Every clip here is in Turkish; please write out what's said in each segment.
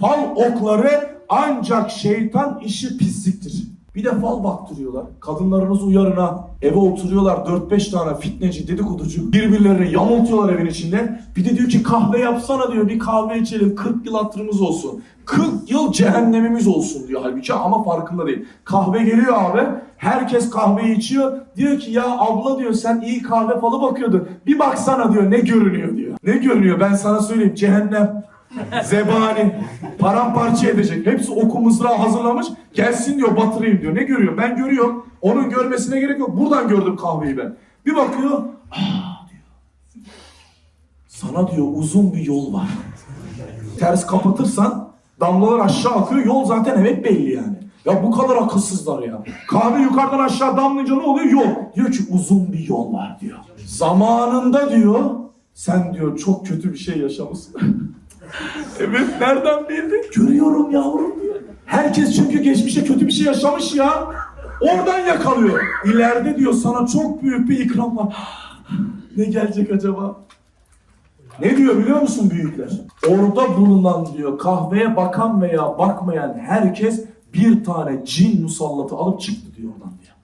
Fal okları ancak şeytan işi pisliktir. Bir de fal baktırıyorlar. Kadınlarınız uyarın ha. Eve oturuyorlar 4-5 tane fitneci, dedikoducu. Birbirlerini yamultuyorlar evin içinde. Bir de diyor ki kahve yapsana diyor. Bir kahve içelim 40 yıl hatırımız olsun. 40 yıl cehennemimiz olsun diyor halbuki ama farkında değil. Kahve geliyor abi. Herkes kahveyi içiyor. Diyor ki ya abla diyor sen iyi kahve falı bakıyordun. Bir baksana diyor ne görünüyor diyor. Ne görünüyor ben sana söyleyeyim cehennem. Zebani paramparça edecek. Hepsi oku hazırlamış. Gelsin diyor batırayım diyor. Ne görüyor? Ben görüyorum. Onun görmesine gerek yok. Buradan gördüm kahveyi ben. Bir bakıyor. Aa diyor. Sana diyor uzun bir yol var. Ters kapatırsan damlalar aşağı akıyor. Yol zaten evet belli yani. Ya bu kadar akılsızlar ya. Kahve yukarıdan aşağı damlayınca ne oluyor? Yol. Diyor ki uzun bir yol var diyor. Zamanında diyor sen diyor çok kötü bir şey yaşamışsın. Evet nereden bildin? Görüyorum yavrum diyor. Herkes çünkü geçmişe kötü bir şey yaşamış ya. Oradan yakalıyor. İleride diyor sana çok büyük bir ikram var. ne gelecek acaba? Ne diyor biliyor musun büyükler? Orada bulunan diyor kahveye bakan veya bakmayan herkes bir tane cin musallatı alıp çıktı diyor oradan diyor.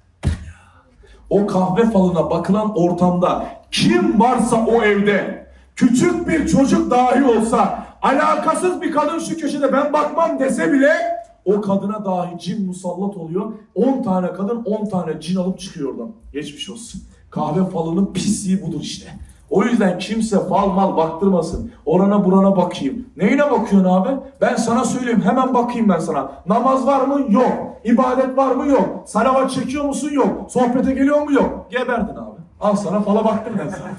O kahve falına bakılan ortamda kim varsa o evde küçük bir çocuk dahi olsa alakasız bir kadın şu köşede ben bakmam dese bile o kadına dahi cin musallat oluyor. 10 tane kadın 10 tane cin alıp çıkıyor oradan. Geçmiş olsun. Kahve falının pisliği budur işte. O yüzden kimse fal mal baktırmasın. Orana burana bakayım. Neyine bakıyorsun abi? Ben sana söyleyeyim hemen bakayım ben sana. Namaz var mı? Yok. İbadet var mı? Yok. Salavat çekiyor musun? Yok. Sohbete geliyor mu? Yok. Geberdin abi. Al sana fala baktım ben sana.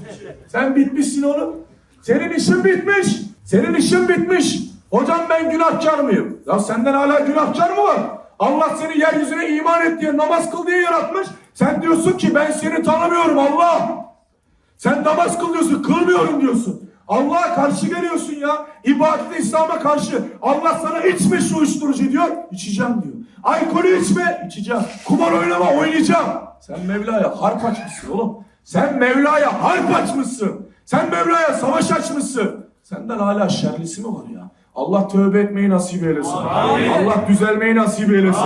Sen bitmişsin oğlum. Senin işin bitmiş. Senin işin bitmiş. Hocam ben günahkar mıyım? Ya senden hala günahkar mı var? Allah seni yeryüzüne iman et diye namaz kıl diye yaratmış. Sen diyorsun ki ben seni tanımıyorum Allah. Sen namaz kılıyorsun, kılmıyorum diyorsun. Allah'a karşı geliyorsun ya. İbadete İslam'a karşı. Allah sana içme şu uyuşturucu diyor. İçeceğim diyor. Alkolü içme. içeceğim. Kumar oynama oynayacağım. Sen Mevla'ya harp açmışsın oğlum. Sen Mevla'ya harp açmışsın. Sen Mevla'ya savaş açmışsın. Senden hala şerlisi mi var ya? Allah tövbe etmeyi nasip eylesin. Allah düzelmeyi nasip eylesin.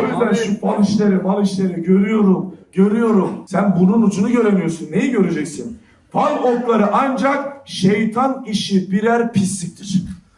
O yüzden şu fal işleri, mal işleri görüyorum, görüyorum. Sen bunun ucunu göremiyorsun. Neyi göreceksin? Fal okları ancak şeytan işi birer pisliktir.